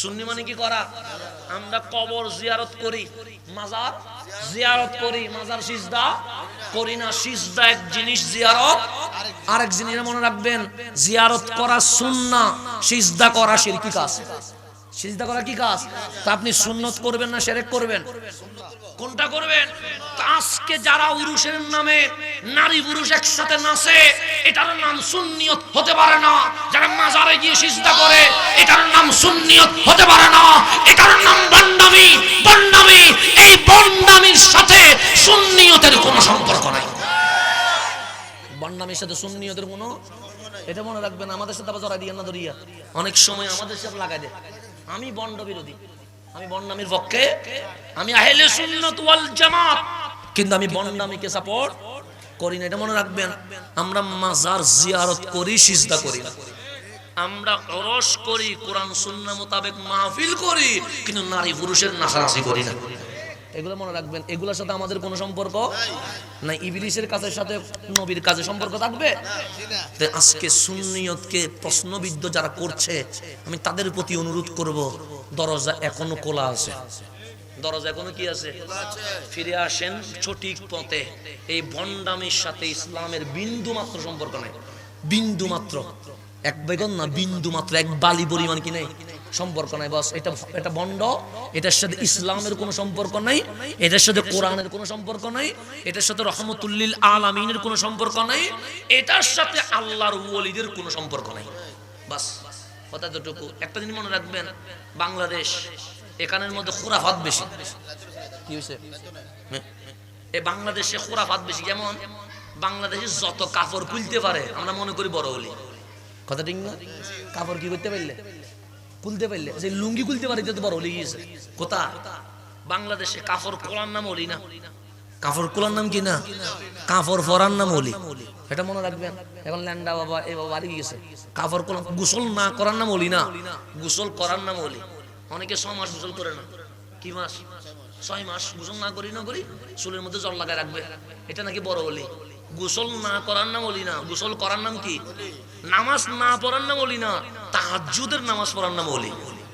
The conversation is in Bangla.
সুন্নি মানে কি করা? আমরা কবর জিয়ারত করি, মাজার জিয়ারত করি, মাজার সিজদা করি না, সিজদা এক জিনিস জিয়ারত, আরেক জিনিস মনে রাখবেন, জিয়ারত করা সুন্না, সিজদা করা শিরকি কাজ সিজদা করা কি কাজ? তা আপনি সুন্নত করবেন না সেরেক করবেন? কোনটা করবেন? আজকে যারা উরুষের নামে নারী পুরুষ একসাথে নাচে, এটার নাম সুন্নিয়ত হতে পারে না। যারা মাজারে গিয়ে সিজদা করে, এটার নাম সুন্নিয়ত হতে পারে না। এটার নাম বন্ডামি বন্ডামি এই বন্ডামির সাথে সুন্নিয়তের কোনো সম্পর্ক নাই। বন্ডামির সাথে সুন্নিয়তের কোনো এটা মনে রাখবেন, আমাদের সাথে আবার জড়াই দিয়ে না দরিয়া। অনেক সময় আমাদের সাথে লাগাই দেয়। আমি বন্ড বিরোধী। আমি বন্ডামির পক্ষে। আমি আহলে সুন্নাত ওয়াল জামাত। কিন্তু আমি বন্ডামিকে সাপোর্ট করি না, এটা মনে রাখবেন। আমরা মাজার জিয়ারত করি, সিজদা করি না। আমরা অরস করি, কোরআন সুন্নাহ মোতাবেক মাহফিল করি, কিন্তু নারী পুরুষের নাচানাচি করি না। এগুলো মনে রাখবেন এগুলোর সাথে আমাদের কোনো সম্পর্ক না ইবলিশের কাজের সাথে নবীর কাজে সম্পর্ক থাকবে? আজকে সুন্নিয়তকে প্রশ্নবিদ্ধ যারা করছে আমি তাদের প্রতি অনুরোধ করব দরজা এখনও খোলা আছে। দরজা এখনও কি আছে? ফিরে আসেন সঠিক পথে। এই ভণ্ডামির সাথে ইসলামের বিন্দু মাত্র সম্পর্ক নেই। বিন্দু মাত্র এক বেগন না বিন্দু মাত্র এক বালি পরিমাণ কি নেই? সম্পর্ক নাই, বস। এটা এটা বন্ড। এটার সাথে ইসলামের কোনো সম্পর্ক নাই এটার সাথে কোরআনের কোনো সম্পর্ক নাই এটার সাথে রহমতুল্লিল আলামিনের কোনো সম্পর্ক নাই, এটার সাথে আল্লাহর ওলিদের কোনো সম্পর্ক নাই। বাস, কথা দুটুকু একটা জিনিস মনে রাখবেন, বাংলাদেশ এখানের মধ্যে খোরাফাত বেশি। কি হয়েছে এ বাংলাদেশে খোরাফাত বেশি যেমন বাংলাদেশে যত কাপড় খুলতে পারে, আমরা মনে করি বড় হলি কথা ঠিক না? কাপড় কি করতে পারলে? খুলতে পারলে, যে লুঙ্গি খুলতে পারে তো বড় হলি গিয়েছে কোথা। বাংলাদেশে কাপড় খোলার নাম হলি না। কাপড় খোলার নাম কি না? কাপড় পরার নাম হলি। এটা মনে রাখবেন। এখন ল্যান্ডা বাবা, এ বাবা বাড়ি গিয়েছে কাপড় খোলা গোসল না করার নাম হলি না। গোসল করার নাম হলি। অনেকে ছ মাস গোসল করে না। কি মাস? ছয় মাস গোসল না করি না করি, চুলের মধ্যে জল লাগায় রাখবে। এটা নাকি বড় হলি। গোসল না করার নাম অলি না। গোসল করার নাম কি? নামাজ না পড়ার নাম অলি না। তাহাজুদের নামাজ পড়ার নাম হলি